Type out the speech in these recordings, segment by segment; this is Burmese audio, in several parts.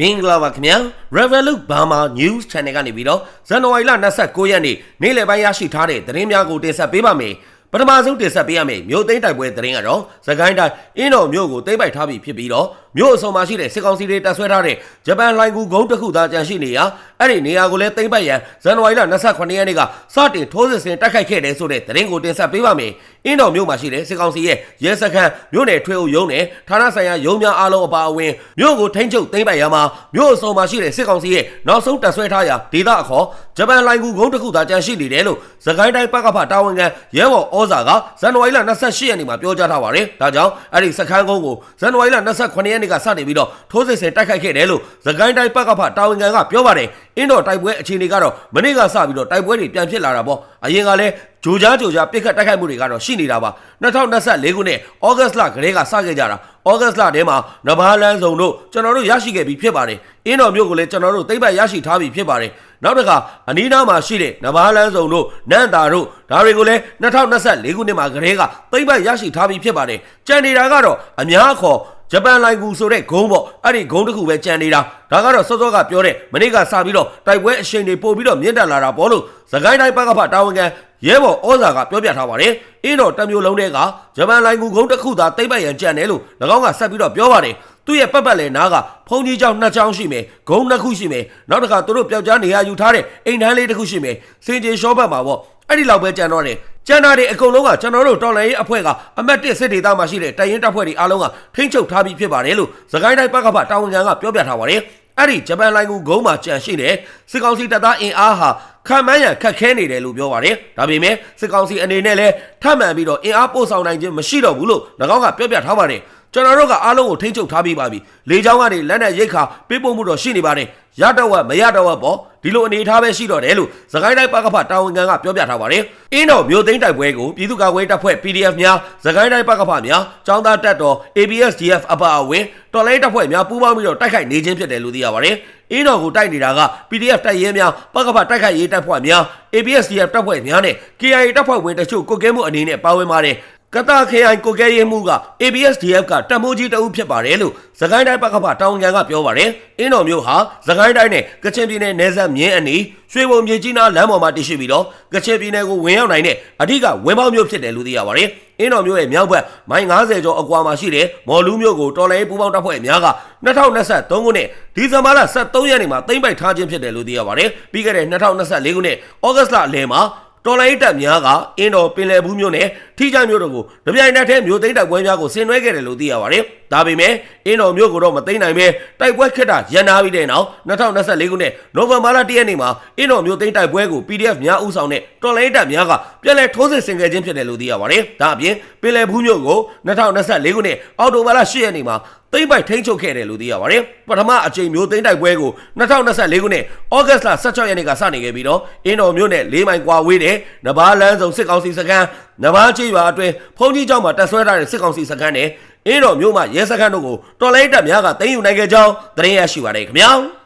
မင်္ဂလာပါခင်ဗျာ Revolut Burma News Channel ကနေပြီးတော့ဇန်နဝါရီလ29ရက်နေ့နေ့လယ်ပိုင်းရရှိထားတဲ့သတင်းများကိုတင်ဆက်ပေးပါမယ်ပထမဆုံးတင်ဆက်ပေးရမယ့်မြို့သိမ်းတိုက်ပွဲသတင်းကတော့သခိုင်းတိုင်းအင်းတော်မြို့ကိုသိမ်းပိုက်ထားပြီးဖြစ်ပြီးတော့မြို့အစုံမှာရှိတဲ့စစ်ကောင်စီတွေတပ်ဆွဲထားတဲ့ဂျပန်လိုင်ကူဂုံးတစ်ခုသာကြန့်ရှိနေရအဲ့ဒီနေရာကိုလည်းသိမ်းပိုက်ရန်ဇန်နဝါရီလ28ရက်နေ့ကစတင်ထိုးစစ်ဆင်တိုက်ခိုက်ခဲ့တယ်ဆိုတဲ့သတင်းကိုတင်ဆက်ပေးပါမယ်အင်းတော်မြို့မှာရှိတဲ့စစ်ကောင်စီရဲ့ရဲစခန်းမြို့နယ်ထွေအုပ်ရုံးနဲ့ဌာနဆိုင်ရာရုံးများအားလုံးအပါအဝင်မြို့ကိုထိန်းချုပ်သိမ်းပိုက်ရမှာမြို့အစုံမှာရှိတဲ့စစ်ကောင်စီရဲ့နောက်ဆုံးတပ်ဆွဲထားရာဒေသအခေါ်ဂျပန်လိုင်ကူဂုံးတစ်ခုသာကြန့်ရှိနေတယ်လို့သခိုင်းတိုင်းပကဖတာဝန်ခံရဲဘော်ဩဇာကဇန်နဝါရီလ28ရက်နေ့မှာပြောကြားထားပါတယ်ဒါကြောင့်အဲ့ဒီစခန်းကုန်းကိုဇန်နဝါရီလ28ရက်နေ့ကစတင်ပြီးတော့ထိုးစစ်ဆင်တိုက်ခိုက်ခဲ့တယ်လို့သခိုင်းတိုင်းပကဖတာဝန်ခံကပြောပါတယ်အင်းတော်တိုက်ပွဲအခြေအနေကတော့မနေ့ကစပြီးတော့တိုက်ပွဲတွေပြန်ဖြစ်လာတာပေါ့အရင်ကလည်းဂျိုကြားဂျိုကြားပြစ်ခတ်တိုက်ခိုက်မှုတွေကတော့ရှိနေတာပါ2024ခုနှစ်ဩဂတ်လကလေးကစခဲ့ကြတာဩဂတ်လထဲမှာနဘာလန်းစုံတို့ကျွန်တော်တို့ရရှိခဲ့ပြီးဖြစ်ပါတယ်အင်းတော်မြို့ကိုလည်းကျွန်တော်တို့သိမ့်ပတ်ရရှိထားပြီးဖြစ်ပါတယ်နောက်တစ်ခါအနီးနားမှာရှိတဲ့နဘာလန်းစုံတို့နန့်တာတို့ဒါတွေကိုလည်း2024ခုနှစ်မှာကလေးကသိမ့်ပတ်ရရှိထားပြီးဖြစ်ပါတယ်ကြံနေတာကတော့အများခေါ် ဂျပန်လိုင်ကူဆိုတဲ့ဂုံးပေါ့အဲ့ဒီဂုံးတစ်ခုပဲကြံနေတာဒါကတော့စောစောကပြောတဲ့မနေ့ကစပြီးတော့တိုက်ပွဲအရှိန်တွေပို့ပြီးတော့မြင့်တက်လာတာပေါ့လို့သခိုင်းတိုင်းပကဖတာဝန်ခံရဲဘော်ဩဇာကပြောပြထားပါတယ်အင်းတော်တမျိုးလုံးတဲ့ကဂျပန်လိုင်ကူဂုံးတစ်ခုသာတိမ့်ပတ်ရန်ကြံတယ်လို့၎င်းကဆက်ပြီးတော့ပြောပါတယ်သူ့ရဲ့ပတ်ပတ်လည်နားကဖုန်ကြီးကျောင်းနှစ်ကျောင်းရှိမယ်ဂုံးနှစ်ခုရှိမယ်နောက်တစ်ခါသူတို့ပျောက်ကြားနေရယူထားတဲ့အိမ်ထန်းလေးတစ်ခုရှိမယ်စင်ကြေရှောဘတ်မှာပေါ့အဲ့ဒီလောက်ပဲကြံတော့တယ် ကျန်တာတွေအကုန်လုံးကကျွန်တော်တို့တော်လိုင်းရေးအဖွဲ့ကအမတ်တစ်စစ်ဒေသမှာရှိတဲ့တိုင်ရင်တပ်ဖွဲ့တွေအားလုံးကထိန်းချုပ်ထားပြီးဖြစ်ပါတယ်လို့သခိုင်းတိုင်းပကဖတာဝန်ခံကပြောပြထားပါတယ်အဲ့ဒီဂျပန်လိုင်းကူဂုံးမှာကြံရှိတဲ့စစ်ကောင်စီတပ်သားအင်အားဟာခံမှန်းရန်ခက်ခဲနေတယ်လို့ပြောပါတယ်ဒါပေမဲ့စစ်ကောင်စီအနေနဲ့လည်းထပ်မံပြီးတော့အင်အားပို့ဆောင်နိုင်ခြင်းမရှိတော့ဘူးလို့၎င်းကပြောပြထားပါတယ် ကျွန်တော်တို့ကအားလုံးကိုထိန်းချုပ်ထားပြီးပါပြီလေချောင်းကနေလက်နက်ရိတ်ခါပေးပို့မှုတော့ရှိနေပါတယ်ရတော့ဝက်မရတော့ဝက်ပေါ့ဒီလိုအနေထားပဲရှိတော့တယ်လို့သခိုင်းတိုင်းပကဖတာဝန်ခံကပြောပြထားပါတယ်အင်းတော်မြို့သိမ်းတိုက်ပွဲကိုပြည်သူ့ကာကွယ်တပ်ဖွဲ့ PDF များသခိုင်းတိုင်းပကဖများចောင်းသားတပ်တော် ABSDF အပါအဝင်တော်လိုင်းတပ်ဖွဲ့များပူးပေါင်းပြီးတော့တိုက်ခိုက်နေခြင်းဖြစ်တယ်လို့သိရပါတယ်အင်းတော်ကိုတိုက်နေတာက PDF တပ်ရဲများပကဖတိုက်ခိုက်ရေးတပ်ဖွဲ့များ ABSDF တပ်ဖွဲ့များနဲ့ KIA တပ်ဖွဲ့ဝင်တချို့ကိုကဲမှုအနေနဲ့ပါဝင်ပါတယ် ကတာခေအိုင်ကိုကဲရေးမှုက ABSDF ကတပ်မိုးကြီးတအုပ်ဖြစ်ပါတယ်လို့သခိုင်းတိုင်းပကဖတောင်ကန်ကပြောပါတယ်အင်းတော်မျိုးဟာသခိုင်းတိုင်းနဲ့ကချင်ပြည်နယ်နယ်စပ်မြင်းအနီးရွှေဘုံမြေကြီးနားလမ်းပေါ်မှာတည်ရှိပြီးတော့ကချင်ပြည်နယ်ကိုဝင်ရောက်နိုင်တဲ့အဓိကဝင်ပေါက်မျိုးဖြစ်တယ်လို့သိရပါတယ်အင်းတော်မျိုးရဲ့မြောက်ဘက်မိုင်90ကျော်အကွာမှာရှိတဲ့မော်လူးမျိုးကိုတော်လိုင်းပူပေါင်းတပ်ဖွဲ့များက2023ခုနှစ်ဒီဇင်ဘာလ23ရက်နေ့မှာသိမ်းပိုက်ထားခြင်းဖြစ်တယ်လို့သိရပါတယ်ပြီးခဲ့တဲ့2024ခုနှစ်ဩဂတ်လအလယ်မှာတော်လိုင်းတပ်များကအင်းတော်ပင်လယ်ဘူးမြို့နယ် ထိကြမြို့တို့ကိုတပြိုင်နက်တည်းမြို့သိမ်းတိုက်ပွဲများကိုဆင်နွှဲခဲ့တယ်လို့သိရပါတယ်။ဒါပေမဲ့အင်းတော်မြို့ကိုတော့မသိမ်းနိုင်ပဲတိုက်ပွဲခက်တာရန်နာပြီးတဲ့နောက်2024ခုနှစ်နိုဝင်ဘာလ1ရက်နေ့မှာအင်းတော်မြို့သိမ်းတိုက်ပွဲကို PDF များဦးဆောင်တဲ့တော်လိုင်းတပ်များကပြည်လဲထိုးစစ်ဆင်ခဲ့ခြင်းဖြစ်တယ်လို့သိရပါတယ်။ဒါအပြင်ပင်လယ်ဘူးမြို့ကို2024ခုနှစ်အောက်တိုဘာလ10ရက်နေ့မှာသိမ့်ပိုက်ထိန်းချုပ်ခဲ့တယ်လို့သိရပါတယ်။ပထမအကြိမ်မျိုးသိမ့်တိုက်ပွဲကို2024ခုနှစ်ဩဂတ်လ16ရက်နေ့ကစတင်ခဲ့ပြီးတော့အင်းတော်မြို့နယ်၄မိုင်ကွာဝေးတဲ့နဘာလန်းဆောင်စစ်ကောင်စီစခန်းနဘာချေးရွာအတွင်းဖုန်ကြီးကျောင်းမှာတက်ဆွဲထားတဲ့စစ်ကောင်စီစခန်းနဲ့အင်းတော်မြို့မှာရဲစခန်းတို့ကိုတော်လိုင်းတပ်များကသိမ်းယူနိုင်ခဲ့ကြောင်းသတင်းရရှိပါတယ်ခင်ဗျာ။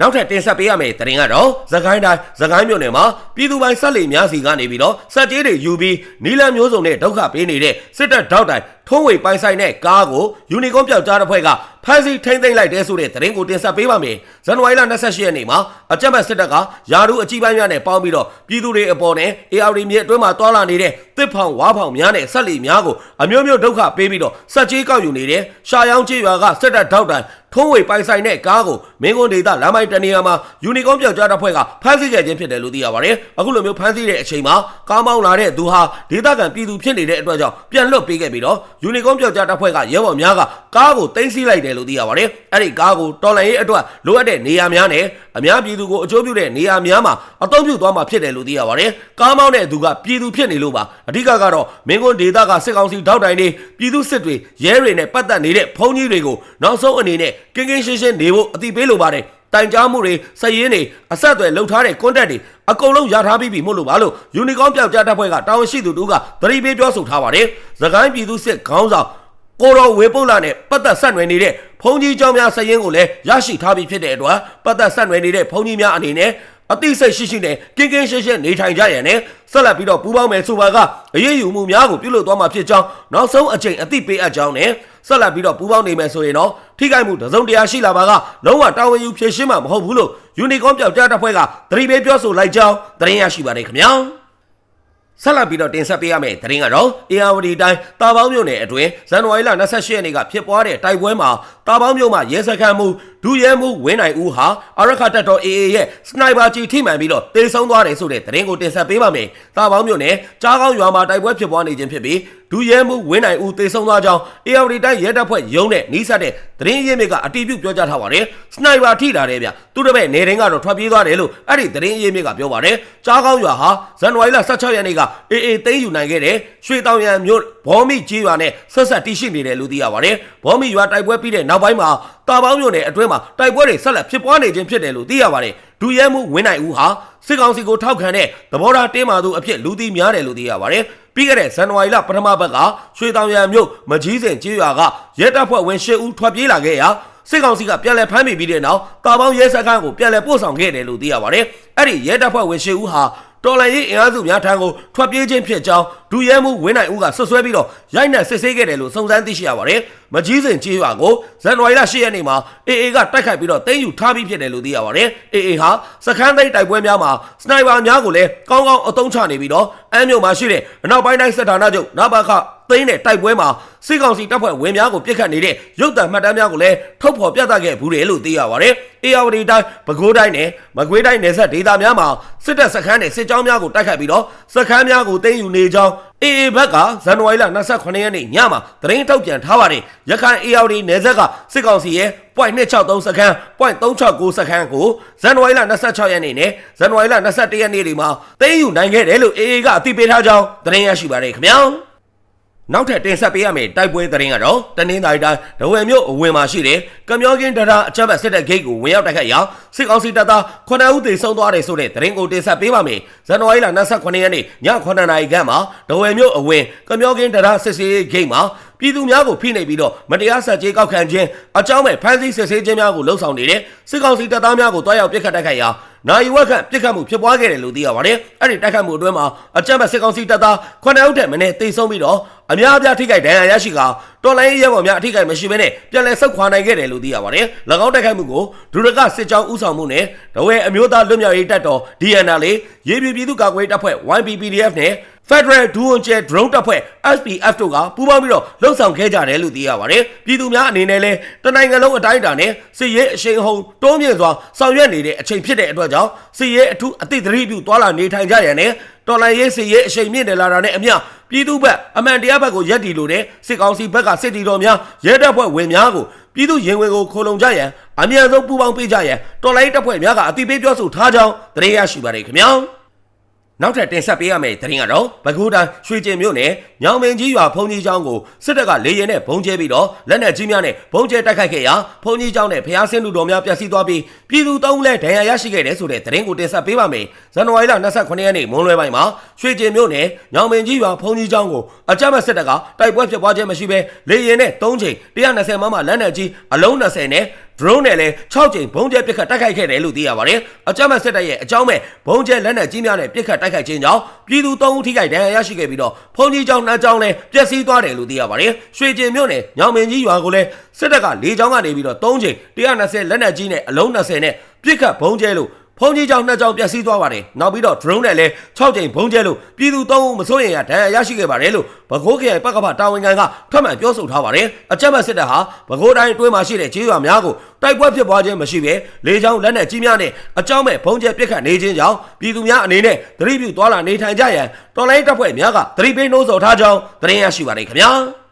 နောက်ထပ်တင်ဆက်ပေးရမယ့်သတင်းကတော့သခိုင်းတိုင်းသခိုင်းမြို့နယ်မှာပြည်သူပိုင်ဆက်လီများစီကနေပြီးတော့စက်ကြေးတွေယူပြီးနီလန်မျိုးစုံနဲ့ဒုက္ခပေးနေတဲ့စစ်တပ်ထောက်တိုင်ထုံးဝေပိုင်ဆိုင်တဲ့ကားကိုယူနီကွန်ပျောက်ကြားတဲ့ဖွဲ့က ဖမ်းဆီးထိမ့်သိမ်းလိုက်တဲ့ဆိုတဲ့သတင်းကိုတင်ဆက်ပေးပါမယ်။ဇန်နဝါရီလ28ရက်နေ့မှာအကြမ်းဖက်စစ်တပ်ကယာဒူအကြီးပိုင်းများနဲ့ပေါင်းပြီးတော့ပြည်သူတွေအပေါ်နဲ့ AR မြေအတွင်းမှာတွာလာနေတဲ့တစ်ဖောင်ဝါဖောင်များနဲ့ဆက်လီများကိုအမျိုးမျိုးဒုက္ခပေးပြီးတော့စက်ကြီးကောက်ယူနေတဲ့ရှာယောင်းချေရွာကစစ်တပ်ထောက်တိုင်ထုံးဝေပိုင်ဆိုင်တဲ့ကားကိုမင်းကွန်းဒေသလမ်းမိုက်တနေရာမှာယူနီကွန်ပျောက်ကြားတဲ့ဖွဲ့ကဖမ်းဆီးခဲ့ခြင်းဖြစ်တယ်လို့သိရပါတယ်။အခုလိုမျိုးဖမ်းဆီးတဲ့အချိန်မှာကားမောင်းလာတဲ့သူဟာဒေသခံပြည်သူဖြစ်နေတဲ့အတွက်ကြောင့်ပြန်လွတ်ပေးခဲ့ပြီးတော့ယူနီကွန်ပျောက်ကြားတပ်ဖွဲ့ကရဲဘော်များကကားကိုတင်စီလိုက်တယ်လို့သိရပါတယ်။အဲ့ဒီကားကိုတော်လိုင်းရေးအတွက်လိုအပ်တဲ့နေရာများနဲ့အများပြည်သူကိုအကျိုးပြုတဲ့နေရာများမှာအသုံးပြုသွားမှာဖြစ်တယ်လို့သိရပါတယ်။ကားမောင်းတဲ့သူကပြည်သူဖြစ်နေလို့ပါ။အဓိကကတော့မင်းကွန်းဒေသကစစ်ကောင်စီထောက်တိုင်တွေပြည်သူစစ်တွေရဲတွေနဲ့ပတ်သက်နေတဲ့ဖုံးကြီးတွေကိုနောက်ဆုံးအနေနဲ့ကင်းကင်းရှင်းရှင်းနေဖို့အတိပေးလိုပါတယ်။တိုင်ကြားမှုတွေစည်ရင်းတွေအဆက်အသွယ်လှုပ်ထားတဲ့ contact တွေအကုန်လုံးရထားပြီးပြီမို့လို့ပါလို့ယူနီကောင်းပြောက်ကြားတပ်ဖွဲ့ကတာဝန်ရှိသူတို့ကသတိပေးပြောဆိုထားပါတယ်။သခိုင်းပြည်သူစစ်ခေါင်းဆောင် ကိုတော်ဝေပုတ်လာနဲ့ပတ်သက်ဆက်နွယ်နေတဲ့ဘုန်းကြီးကျောင်းများစရင်ကိုလည်းရရှိထားပြီးဖြစ်တဲ့အတွက်ပတ်သက်ဆက်နွယ်နေတဲ့ဘုန်းကြီးများအနေနဲ့အသိစိတ်ရှိရှိနဲ့ကင်းကင်းရှင်းရှင်းနေထိုင်ကြရန်နဲ့ဆက်လက်ပြီးတော့ပူးပေါင်းမယ်ဆိုပါကအရေးယူမှုများကိုပြုလုပ်သွားမှာဖြစ်ကြောင်းနောက်ဆုံးအချိန်အသိပေးအပ်ကြောင်းနဲ့ဆက်လက်ပြီးတော့ပူးပေါင်းနေမယ်ဆိုရင်တော့ထိခိုက်မှုတစုံတရာရှိလာပါကလုံးဝတာဝန်ယူဖြေရှင်းမှာမဟုတ်ဘူးလို့ယူနီကောင်းပြောက်ကြားတပ်ဖွဲ့ကသတိပေးပြောဆိုလိုက်ကြောင်းသတင်းရရှိပါတယ်ခင်ဗျာ ဆက်လက်ပြီးတော့တင်ဆက်ပေးရမယ့်သတင်းကတော့ ARD တိုင်းတာပေါင်းမြို့နယ်အတွင်းဇန်နဝါရီလ28ရက်နေ့ကဖြစ်ပွားတဲ့တိုက်ပွဲမှာတာပေါင်းမြို့မှာရဲစခန်းမှု ဒုရဲမှုဝင်းနိုင်ဦးဟာအရခတ်တပ်တော် AA ရဲ့စနိုက်ပါကြီးထိမှန်ပြီးတော့တေဆုံးသွားတယ်ဆိုတဲ့သတင်းကိုတင်ဆက်ပေးပါမယ်။တာပေါင်းမြို့နယ်ကြားကောင်းရွာမှာတိုက်ပွဲဖြစ်ပွားနေခြင်းဖြစ်ပြီးဒုရဲမှုဝင်းနိုင်ဦးတေဆုံးသွားကြောင်း ARD တိုင်းရဲတပ်ဖွဲ့ရုံးနဲ့နှီးဆက်တဲ့သတင်းရင်းမြစ်ကအတည်ပြုပြောကြားထားပါတယ်။စနိုက်ပါထိတာတယ်ဗျ။သူတို့ပဲနေတိုင်းကတော့ထွက်ပြေးသွားတယ်လို့အဲ့ဒီသတင်းရင်းမြစ်ကပြောပါတယ်။ကြားကောင်းရွာဟာဇန်နဝါရီလ16ရက်နေ့က AA သိမ်းယူနိုင်ခဲ့တဲ့ရွှေတောင်ရန်မြို့ဘောမိကြီးရွာနဲ့ဆက်ဆက်တည်ရှိနေတယ်လို့သိရပါတယ်။ဘောမိရွာတိုက်ပွဲပြီးတဲ့နောက်ပိုင်းမှာတာပေါင်းမြို့နယ်အတွင်းမှာတိုက်ပွဲတွေဆက်လက်ဖြစ်ပွားနေခြင်းဖြစ်တယ်လို့သိရပါတယ်။ဒူရဲမှုဝင်းနိုင်ဦးဟာစစ်ကောင်စီကိုထောက်ခံတဲ့သဘောထားတင်းမာသူအဖြစ်လူသိများတယ်လို့သိရပါတယ်။ပြီးခဲ့တဲ့ဇန်နဝါရီလပထမဘက်ကရွှေတောင်ရန်မြို့မကြီးစင်ကြီးရွာကရဲတပ်ဖွဲ့ဝင်၈ဦးထွက်ပြေးလာခဲ့ရာစစ်ကောင်စီကပြန်လည်ဖမ်းမိပြီးတဲ့နောက်တာပေါင်းရဲစခန်းကိုပြန်လည်ပို့ဆောင်ခဲ့တယ်လို့သိရပါတယ်။အဲ့ဒီရဲတပ်ဖွဲ့ဝင်၈ဦးဟာတော်လန်ရေးအင်အားစုများထံကိုထွက်ပြေးခြင်းဖြစ်ကြောင်းဒူရဲမှုဝင်းနိုင်ဦးကဆွဆွဲပြီးတော့ရိုက်နှက်စစ်ဆေးခဲ့တယ်လို့စုံစမ်းသိရှိရပါတယ်။မကြီးစင်ကြီးရွာကိုဇန်နဝါရီလ10ရက်နေ့မှာ AA ကတိုက်ခိုက်ပြီးတော့တင်းယူထားပြီးဖြစ်တယ်လို့သိရပါတယ်။ AA ဟာစခန်းသိမ်းတိုက်ပွဲများမှာစနိုက်ပါများကိုလည်းကောင်းကောင်းအသုံးချနေပြီးတော့အမ်းမြို့မှာရှိတဲ့အနောက်ပိုင်းတိုင်းစစ်ဌာနချုပ်နဘာခသိမ်းတဲ့တိုက်ပွဲမှာစစ်ကောင်စီတပ်ဖွဲ့ဝင်များကိုပြစ်ခတ်နေတဲ့ရုပ်သံမှတ်တမ်းများကိုလည်းထုတ်ဖော်ပြသခဲ့ဘူးတယ်လို့သိရပါတယ်။ AR တိုင်းပဲခူးတိုင်းနဲ့မကွေးတိုင်းနယ်စပ်ဒေသများမှာစစ်တပ်စခန်းနဲ့စစ်ကြောင်းများကိုတိုက်ခိုက်ပြီးတော့စခန်းများကိုသိမ်းယူနေကြောင်း AA ဘက်ကဇန်နဝါရီလ28ရက်နေ့ညမှာသတင်းထုတ်ပြန်ထားပါတယ်။ရခိုင် AR နယ်စပ်ကစစ်ကောင်စီရဲ့ .263 စခန်း .369 စခန်းကိုဇန်နဝါရီလ26ရက်နေ့နဲ့ဇန်နဝါရီလ21ရက်နေ့တွေမှာသိမ်းယူနိုင်ခဲ့တယ်လို့ AA ကအသိပေးထားကြောင်းသတင်းရရှိပါတယ်ခင်ဗျာ။ နောက်ထပ်တင်ဆက်ပေးရမယ့်တိုက်ပွဲသတင်းကတော့တနင်္သာရီတိုင်းဒဝယ်မြို့အဝင်မှာရှိတဲ့ကမျောကင်းတရာအချက်ဘက်စစ်တဲ့ဂိတ်ကိုဝင်ရောက်တိုက်ခိုက်ရာစစ်ကောင်စီတပ်သား9ဦးသေဆုံးသွားတယ်ဆိုတဲ့သတင်းကိုတင်ဆက်ပေးပါမယ်။ဇန်နဝါရီလ29ရက်နေ့ည9:00နာရီခန့်မှာဒဝယ်မြို့အဝင်ကမျောကင်းတရာစစ်စေးဂိတ်မှာပြည်သူများကိုဖိနှိပ်ပြီးတော့မတရားဆက်ကြေးကောက်ခံခြင်းအကြောင်းမဲ့ဖမ်းဆီးစစ်ဆေးခြင်းများကိုလှုံ့ဆော်နေတဲ့စစ်ကောင်စီတပ်သားများကိုတွားရောက်ပစ်ခတ်တိုက်ခိုက်ရာ နိုင်ဝက်ခန့်ပြစ်ခတ်မှုဖြစ်ပွားခဲ့တယ်လို့သိရပါတယ်။အဲ့ဒီတိုက်ခတ်မှုအတွင်းမှာအကြမ်းဖက်စစ်ကောင်စီတပ်သား9ဦးထက်မနည်းတိတ်ဆုံးပြီးတော့အများအပြားထိခိုက်ဒဏ်ရာရရှိကတော်လိုင်းရဲဘော်များအထိခိုက်မရှိဘဲနဲ့ပြန်လည်ဆုတ်ခွာနိုင်ခဲ့တယ်လို့သိရပါတယ်။၎င်းတိုက်ခိုက်မှုကိုဒုရကစစ်ကြောင်းဦးဆောင်မှုနဲ့တဝဲအမျိုးသားလွတ်မြောက်ရေးတပ်တော် DNL ရေပြည်ပြည်သူ့ကာကွယ်ရေးတပ်ဖွဲ့ YPPDF နဲ့ Federal ဒူးဝန်ကျဲ drone တပ်ဖွဲ့ SPF တို့ကပူးပေါင်းပြီးတော့လှုပ်ဆောင်ခဲ့ကြတယ်လို့သိရပါတယ်။ပြည်သူများအနေနဲ့လည်းတနိုင်ငံလုံးအတိုင်းအတာနဲ့စစ်ရေးအရှိန်ဟုန်တွန်းမြင့်စွာဆောင်ရွက်နေတဲ့အချိန်ဖြစ်တဲ့အတွက်ကြောင့်စစ်ရေးအထူးအသိသတိပြုသွားလာနေထိုင်ကြရန်နဲ့တော်လိုင်းရေးစစ်ရေးအရှိန်မြင့်နေလာတာနဲ့အမျှပြည်သူဘက်အမှန်တရားဘက်ကိုရက်တီလို့တဲ့စစ်ကောင်စီဘက်ကစစ်တီတော်များရဲတပ်ဖွဲ့ဝင်များကိုပြည်သူရင်ဝင်ကိုခိုလုံကြရန်အမြန်ဆုံးပူးပေါင်းပေးကြရန်တော်လိုင်းတပ်ဖွဲ့များကအသိပေးပြောဆိုထားကြောင်းသတင်းရရှိပါတယ်ခင်ဗျာ။ နောက်ထပ်တင်ဆက်ပေးရမယ့်သတင်းကတော့ပဲခူးတိုင်းရွှေကျင်မြို့နယ်ညောင်မင်းကြီးရွာဘုံကြီးကျောင်းကိုစစ်တပ်ကလေရင်နဲ့ဘုံကျဲပြီးတော့လက်နက်ကြီးများနဲ့ဘုံကျဲတိုက်ခိုက်ခဲ့ရာဘုံကြီးကျောင်းနဲ့ဖျားဆင်းလူတော်များပျက်စီးသွားပြီးပြည်သူသုံးဦးလည်းဒဏ်ရာရရှိခဲ့တယ်ဆိုတဲ့သတင်းကိုတင်ဆက်ပေးပါမယ်။ဇန်နဝါရီလ29ရက်နေ့မွန်းလွဲပိုင်းမှာရွှေကျင်မြို့နယ်ညောင်မင်းကြီးရွာဘုံကြီးကျောင်းကိုအကြမ်းဖက်စစ်တပ်ကတိုက်ပွဲဖြစ်ပွားခြင်းမရှိဘဲလေရင်နဲ့3ချိန်120မမလက်နက်ကြီးအလုံး20နဲ့ drone နဲ့လည်း6ကြိမ်ဘုံကျဲပစ်ခတ်တိုက်ခိုက်ခဲ့တယ်လို့သိရပါတယ်။အကြမ်းမဲ့စစ်တပ်ရဲ့အကြောင်းမဲ့ဘုံကျဲလက်နက်ကြီးများနဲ့ပစ်ခတ်တိုက်ခိုက်ခြင်းကြောင့်ပြည်သူ3ဦးထိခိုက်ဒဏ်ရာရရှိခဲ့ပြီးတော့ဖုန်ကြီးကျောင်းနှမ်းကျောင်းလည်းပျက်စီးသွားတယ်လို့သိရပါတယ်။ရွှေကျင်မြို့နယ်ညောင်မင်းကြီးရွာကိုလည်းစစ်တပ်က၄ချောင်းကနေပြီးတော့3ကြိမ်120လက်နက်ကြီးနဲ့အလုံး20နဲ့ပစ်ခတ်ဘုံကျဲလို့ ဖုန်ကြီးကြောင်နှစ်ကြောင်ပျက်စီးသွားပါတယ်။နောက်ပြီးတော့ drone နဲ့လည်း6ကြိမ်ဘုံကျဲလို့ပြည်သူ3ဦးမစိုးရိမ်ရဒဏ်ရာရရှိခဲ့ပါတယ်လို့ဘကိုးခရိုင်ပကဖတာဝန်ခံကထွက်မှန်ပြောဆိုထားပါတယ်။အကြမ်းဖက်စစ်တပ်ဟာဘကိုးတိုင်းအတွင်းမှာရှိတဲ့ခြေရွာများကိုတိုက်ပွဲဖြစ်ပွားခြင်းမရှိဘဲလေကြောင်းလက်နက်ကြီးများနဲ့အကြောင်းမဲ့ဘုံကျဲပစ်ခတ်နေခြင်းကြောင့်ပြည်သူများအနေနဲ့သတိပြုသွားလာနေထိုင်ကြရန်တော်လိုင်းတပ်ဖွဲ့များကသတိပေးနှိုးဆော်ထားကြောင်းသတင်းရရှိပါတယ်ခင်ဗျာ။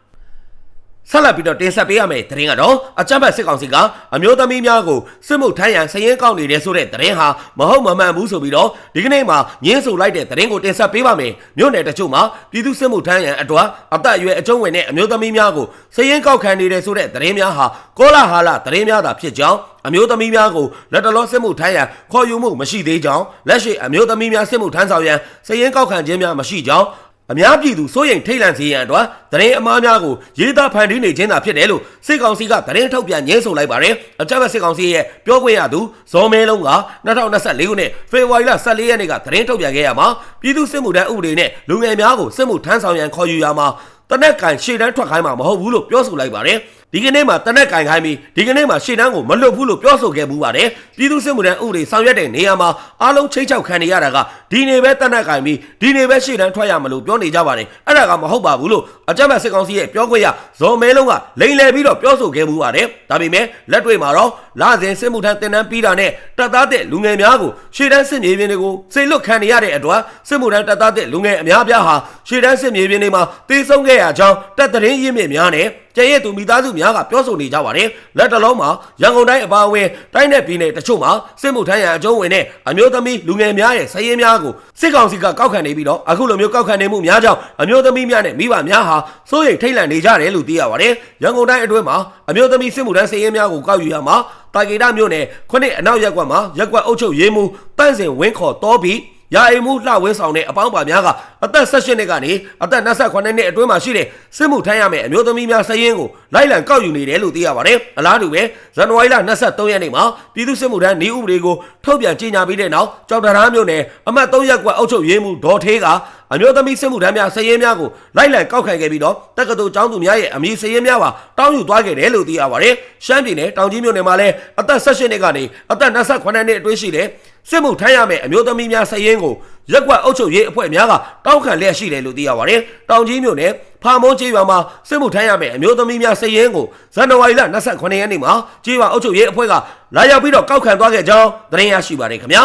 ဆက်လက်ပြီးတော့တင်ဆက်ပေးရမယ့်သတင်းကတော့အကြမ်းဖက်စစ်ကောင်စီကအမျိုးသမီးများကိုစစ်မှုထမ်းရန်စရင်ကောက်နေတယ်ဆိုတဲ့သတင်းဟာမဟုတ်မမှန်ဘူးဆိုပြီးတော့ဒီကနေ့မှာညင်းဆိုလိုက်တဲ့သတင်းကိုတင်ဆက်ပေးပါမယ်မြို့နယ်တချို့မှာပြည်သူစစ်မှုထမ်းရန်အတွက်အသက်အရွယ်အကျုံးဝင်တဲ့အမျိုးသမီးများကိုစရင်ကောက်ခံနေတယ်ဆိုတဲ့သတင်းများဟာကောလာဟာလသတင်းများသာဖြစ်ကြောင်းအမျိုးသမီးများကိုလက်တလောစစ်မှုထမ်းရန်ခေါ်ယူမှုမရှိသေးကြောင်းလက်ရှိအမျိုးသမီးများစစ်မှုထမ်းဆောင်ရန်စရင်ကောက်ခံခြင်းများမရှိကြောင်း အများပြည်သူစိုးရိမ်ထိတ်လန့်စေရန်အတွက်သတင်းအမှားများကိုရေးသားဖန်တီးနေခြင်းသာဖြစ်တယ်လို့စစ်ကောင်စီကသတင်းထုတ်ပြန်ညင်းဆိုလိုက်ပါတယ်။အကြမ်းဖက်စစ်ကောင်စီရဲ့ပြောခွင့်ရသူဇော်မဲလုံးက2024ခုနှစ်ဖေဖော်ဝါရီလ14ရက်နေ့ကသတင်းထုတ်ပြန်ခဲ့ရမှာပြည်သူစစ်မှုထမ်းဥပဒေနဲ့လူငယ်များကိုစစ်မှုထမ်းဆောင်ရန်ခေါ်ယူရမှာတနက်ကင်ရှေ့တန်းထွက်ခိုင်းမှာမဟုတ်ဘူးလို့ပြောဆိုလိုက်ပါတယ်ဒီကနေ့မှာတနက်ကင်ခိုင်းပြီးဒီကနေ့မှာရှေ့တန်းကိုမလွတ်ဘူးလို့ပြောဆိုခဲ့မှုပါတယ်ပြည်သူ့စစ်မှုထမ်းဥပဒေဆောင်ရွက်တဲ့နေရာမှာအားလုံးချိတ်ချောက်ခံနေရတာကဒီနေ့ပဲတနက်ကင်ပြီးဒီနေ့ပဲရှေ့တန်းထွက်ရမလို့ပြောနေကြပါတယ်အဲ့ဒါကမဟုတ်ပါဘူးလို့အကြမ်းဖက်စစ်ကောင်စီရဲ့ပြောခွင့်ရဇော်မဲလုံးကလိန်လည်ပြီးတော့ပြောဆိုခဲ့မှုပါတယ်ဒါပေမဲ့လက်တွေ့မှာတော့လာစဉ်စစ်မှုထမ်းတင်တန်းပြီးတာနဲ့တပ်သားတဲ့လူငယ်များကိုရှေ့တန်းစစ်မြေပြင်တွေကိုစိတ်လွတ်ခံနေရတဲ့အတွက်စစ်မှုထမ်းတပ်သားတဲ့လူငယ်အများပြားဟာရှေ့တန်းစစ်မြေပြင်တွေမှာတေဆုံးခဲ့ရကြောင်းတပ်သတင်းရင်းမြစ်များနဲ့ ကျဲရဲ့သူမိသားစုများကပြောဆိုနေကြပါတယ်လက်တလုံးမှာရန်ကုန်တိုင်းအပါအဝင်တိုင်းနယ်ပြည်နယ်တချို့မှာစစ်မှုထမ်းရန်အကျုံးဝင်တဲ့အမျိုးသမီးလူငယ်များရဲ့စည်ရင်းများကိုစစ်ကောင်စီကကောက်ခံနေပြီးတော့အခုလိုမျိုးကောက်ခံနေမှုများကြောင့်အမျိုးသမီးများနဲ့မိဘများဟာစိုးရိမ်ထိတ်လန့်နေကြတယ်လို့သိရပါတယ်ရန်ကုန်တိုင်းအတွင်းမှာအမျိုးသမီးစစ်မှုထမ်းစည်ရင်းများကိုကောက်ယူရမှာတာဂေတာမြို့နယ်ခုနှစ်အနောက်ရက်ကွက်မှာရက်ကွက်အုပ်ချုပ်ရေးမှူးတန့်စင်ဝင်းခေါ်တော်ပြီး ရာအိမ်မှုလှဝင်းဆောင်တဲ့အပေါင်းပါများကအသက်18နှစ်ကနေအသက်28နှစ်အတွင်းမှာရှိတဲ့စစ်မှုထမ်းရမယ့်အမျိုးသမီးများစည်ရင်းကိုလိုက်လံကောက်ယူနေတယ်လို့သိရပါတယ်။အလားတူပဲဇန်နဝါရီလ23ရက်နေ့မှာပြည်သူ့စစ်မှုထမ်းနေဥပဒေကိုထုတ်ပြန်ကြေညာပြီးတဲ့နောက်ကြောက်တရားမြို့နယ်အမှတ်3ရပ်ကွက်အုပ်ချုပ်ရေးမှူးဒေါ်ထေးကအမျိုးသမီးစစ်မှုထမ်းများစည်ရင်းများကိုလိုက်လံကောက်ခံခဲ့ပြီးတော့တက္ကသိုလ်ကျောင်းသူများရဲ့အမည်စည်ရင်းများပါတောင်းယူသွားခဲ့တယ်လို့သိရပါတယ်။ရှမ်းပြည်နယ်တောင်ကြီးမြို့နယ်မှာလည်းအသက်18နှစ်ကနေအသက်28နှစ်အတွင်းရှိတဲ့ စစ်မှုထမ်းရမယ့်အမျိုးသမီးများစည်ရင်းကိုရက်ကွက်အုပ်ချုပ်ရေးအဖွဲ့များကတောင်းခံလျက်ရှိတယ်လို့သိရပါတယ်။တောင်ကြီးမြို့နယ်ဖာမုန်းကျေးရွာမှာစစ်မှုထမ်းရမယ့်အမျိုးသမီးများစည်ရင်းကိုဇန်နဝါရီလ28ရက်နေ့မှာကျေးရွာအုပ်ချုပ်ရေးအဖွဲ့ကလာရောက်ပြီးတော့ကောက်ခံသွားခဲ့ကြောင်းသတင်းရရှိပါတယ်ခင်ဗျာ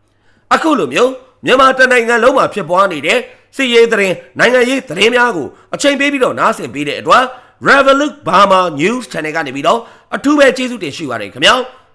။အခုလိုမျိုးမြန်မာတနိုင်ငံလုံးမှာဖြစ်ပွားနေတဲ့စစ်ရေးသတင်းနိုင်ငံရေးသတင်းများကိုအချိန်ပေးပြီးတော့နားဆင်ပေးတဲ့အတွက် Revolut Burma News Channel ကနေပြီးတော့အထူးပဲကျေးဇူးတင်ရှိပါတယ်ခင်ဗျာ